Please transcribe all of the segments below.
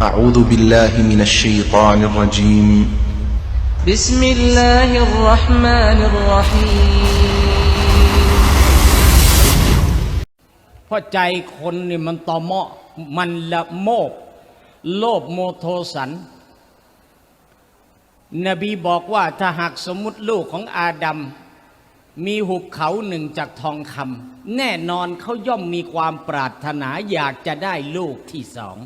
أعوذ بالله من الشيطان الرجيم بسم الله الرحمن الرحيم เพราะใจคนนี่มันตอเหมาะมันละโมบ โลภโมโทสัน นบีบอกว่าถ้าหากสมมุติลูกของอาดัม มีหุบเขาหนึ่งจากทองคำแน่นอนเขาย่อมมีความปรารถนาอยากจะได้ลูกที่สอง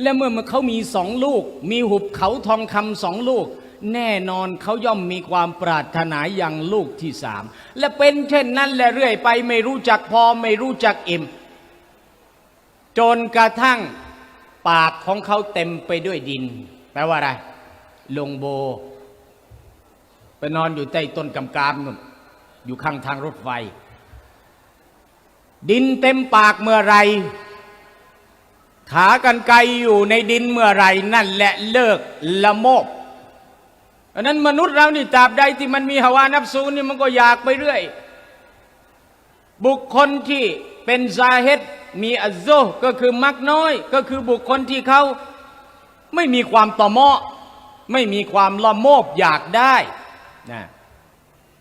และเมื่อเขามีสองลูก มีหุบเขาทองคำสองลูก แน่นอนเขาย่อมมีความปรารถนาอย่างลูกที่สามและเป็นเช่นนั้นและเรื่อยไปไม่รู้จักพอไม่รู้จักอิ่ม จนกระทั่งปากของเขาเต็มไปด้วยดิน แปลว่าอะไร ลงโบ ไปนอนอยู่ใต้ต้นกำกามนู่นอยู่ข้างทางรถไฟ ดินเต็มปากเมื่อไร ขากันไกลอยู่ในดินเมื่อไรนั่นแหละเลิกละโมบอันนั้นมนุษย์เรานี่ตราบใดที่มันมีหาวานับสูนี่มันก็อยากไปเรื่อย บุคคลที่เป็นซาเฮดมีอัซโซก็คือมักน้อย ก็คือบุคคลที่เขาไม่มีความต่อเมาะไม่มีความละโมบอยากได้นะ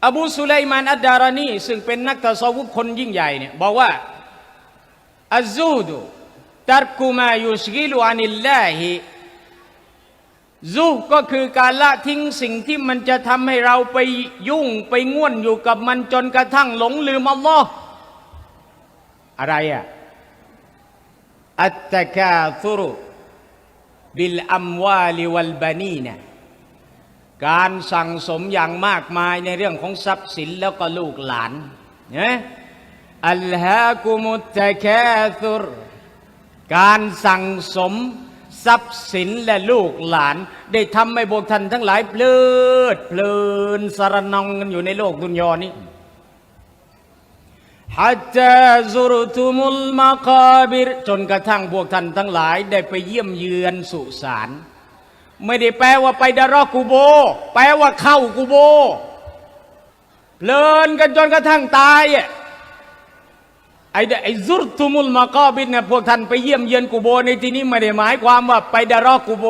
อบูสุไลมานอัดดารานีซึ่งเป็นนักตะซาวุฟคนยิ่งใหญ่เนี่ยบอกว่าอัซซูดู ตัรกุมายุสกิลุอานิลลาฮิซูก็คือการละทิ้งสิ่งที่มันจะทำให้เราไปยุ่งไปง่วนอยู่กับมันจนกระทั่งหลงลืมอัลลอฮ์อะไรอะอัตตะกาธุรุบิลอัมวาลิวัลบานีเนี่ยการสั่งสมอย่างมากมายในเรื่องของทรัพย์สินแล้วก็ลูกหลานเนี่ยอัลฮะกุมุตตะกาธุร การสั่งสมทรัพย์สินและลูกหลาน ได้ทำให้พวกท่านทั้งหลายเพลิดเพลินสารนองกันอยู่ในโลกดุนยอนี้ฮัจจาซุรตุมุลมาคาบิรจนกระทั่งพวกท่านทั้งหลายได้ไปเยี่ยมเยือนสุสานไม่ได้แปลว่าไปดารอกูโบ แปลว่าเข้ากูโบเพลินกันจนกระทั่งตายอะ ไอ้ไอ้ซุรตุมุลมากอบินเนี่ยพวกท่านไปเยี่ยมเยือนกูโบในที่นี้ไม่ได้หมายความว่าไปดารอกูโบ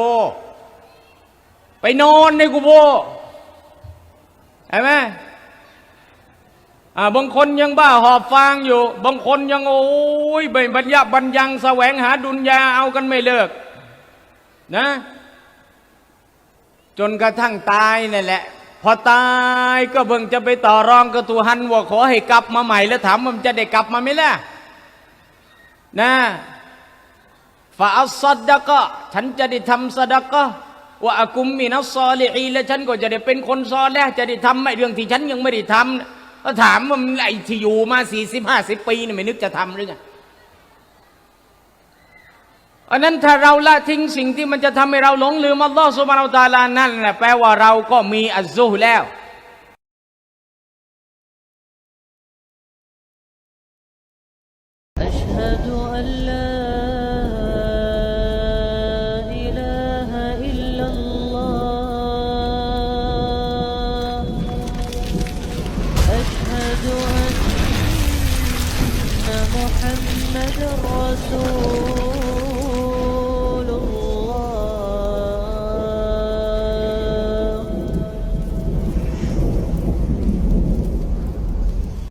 ไปนอนในกูโบเห็นไหมอ่าบางคนยังบ้าหอบฟางอยู่ บางคนยังโอ้ยใบบรรยะบรรยังแสวงหาดุนยาเอากันไม่เลิก นะ จนกระทั่งตายนั่นแหละ พอตายก็เบิ่งจะไปต่อรองกับตูฮันว่าขอให้กลับมาใหม่แล้วถามว่ามันจะได้กลับมาไหมล่ะนะฟาอัสซัดดะก็ฉันจะได้ทำสดะก็ว่าอากุมมีนัสซอลิอีและฉันก็จะได้เป็นคนซอแล้วจะได้ทำไม่เรื่องที่ฉันยังไม่ได้ทำก็ถามว่ามันไอ้ที่อยู่มาสี่สิบห้าสิบปีนี่ไม่นึกจะทำหรือไง อันนั้นถ้าเราละทิ้งสิ่งที่มันจะทำให้เราหลงลืมอัลลอฮ์สุบานอัลตาลานั่นแหละแปลว่าเราก็มีอัลลอฮ์แล้วมุฮัมมัดรอซู